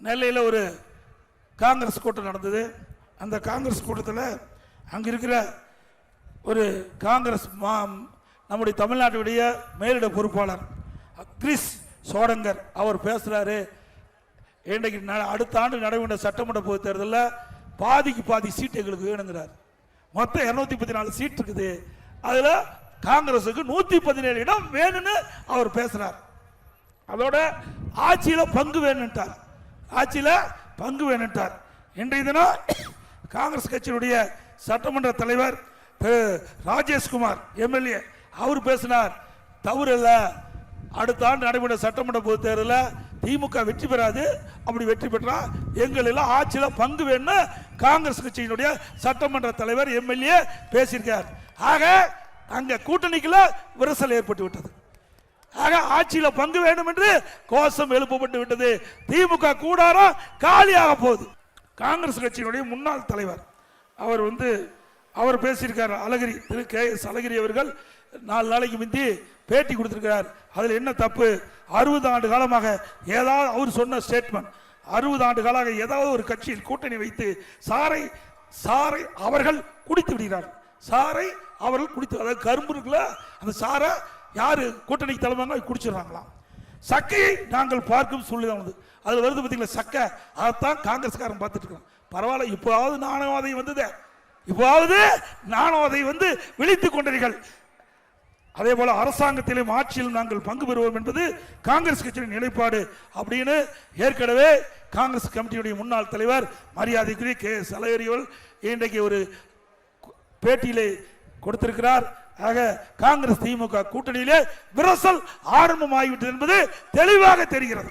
நெல்லையில் ஒரு காங்கிரஸ் கூட்டம் நடந்தது. அந்த காங்கிரஸ் கூட்டத்தில் அங்கே இருக்கிற ஒரு காங்கிரஸ் மா நம்முடைய தமிழ்நாட்டுடைய மேலிட பொறுப்பாளர் கிறிஸ் சோடங்கர் அவர் பேசுகிறாரு இன்றைக்கு ந- அடுத்த ஆண்டு நடைபெற்ற சட்டமன்ற பொது தேர்தலில் பாதிக்கு பாதி சீட்டு எங்களுக்கு வேணுங்கிறார். மொத்தம் இரநூத்தி பத்தி நாலு சீட் இருக்குது. அதில் காங்கிரஸுக்கு நூற்றி பதினேழு இடம் வேணும்னு அவர் பேசுகிறார் அதோட ஆட்சியில் பங்கு வேணுன்ட்டார் ஆட்சியில் பங்கு வேணுன்ட்டார் இன்றைய தினம் காங்கிரஸ் கட்சியினுடைய சட்டமன்ற தலைவர் திரு ராஜேஷ்குமார் எம்எல்ஏ அவர் பேசினார். தவறு இல்லை அடுத்த ஆண்டு நடைபெற்ற சட்டமன்ற பொது தேர்தலில் திமுக வெற்றி பெறாது. அப்படி வெற்றி பெற்றால் எங்கள் எல்லாம் பங்கு வேணும்னு காங்கிரஸ் கட்சியினுடைய சட்டமன்ற தலைவர் எம்எல்ஏ பேசியிருக்கார். ஆக அங்கே கூட்டணிக்குள்ள விரிசல் ஏற்பட்டு விட்டது ஆக ஆட்சியில பங்கு வேண்டும் என்று கோஷம் எழுப்பப்பட்டு விட்டது. திமுக கூடாரம் காலியாக போகுது. காங்கிரஸ் கட்சியினுடைய முன்னாள் தலைவர் அவர் வந்து அவர் பேசியிருக்கார் அழகிரி திரு கே எஸ் அழகிரி அவர்கள். நாலு நாளைக்கு முந்தி பேட்டி கொடுத்துருக்கிறார். அதில் என்ன தப்பு? அறுபது ஆண்டு காலமாக ஏதாவது அவர் சொன்ன ஸ்டேட்மெண்ட் அறுபது ஆண்டு காலமாக ஏதாவது ஒரு கட்சியில் கூட்டணி வைத்து சாரை சாரை அவர்கள் குடித்து விடுகிறார்கள். சாரை அவர்கள் குடித்து அதாவது கரும்பு இருக்குல்ல அந்த சாரை யார்? கூட்டணிக்கு தலைமைங்க குடிச்சிடுறாங்களாம். சக்கையை நாங்கள் பார்க்கும் சூழ்நிலை வந்தது. அதில் வருது பார்த்தீங்களா சக்கை. அதைத்தான் காங்கிரஸ்காரன் பார்த்துட்டு இருக்கிறான் பரவாயில்ல இப்போவாவது நாணவாதை வந்தது. இப்போவாவது நாணவாதை வந்து விழித்து கொண்டீர்கள். அதே போல அரசாங்கத்திலும் ஆட்சியிலும் நாங்கள் பங்கு பெறுவோம் என்பது காங்கிரஸ் கட்சியின் நிலைப்பாடு அப்படின்னு ஏற்கனவே காங்கிரஸ் கமிட்டியுடைய முன்னாள் தலைவர் மரியாதைக்குரிய கே எஸ் அழகிரிகள் இன்றைக்கு ஒரு பேட்டியிலே கொடுத்திருக்கிறார். ஆக காங்கிரஸ் திமுக கூட்டணியிலே விரசல் ஆரம்பமாகிவிட்டது என்பது தெளிவாக தெரிகிறது.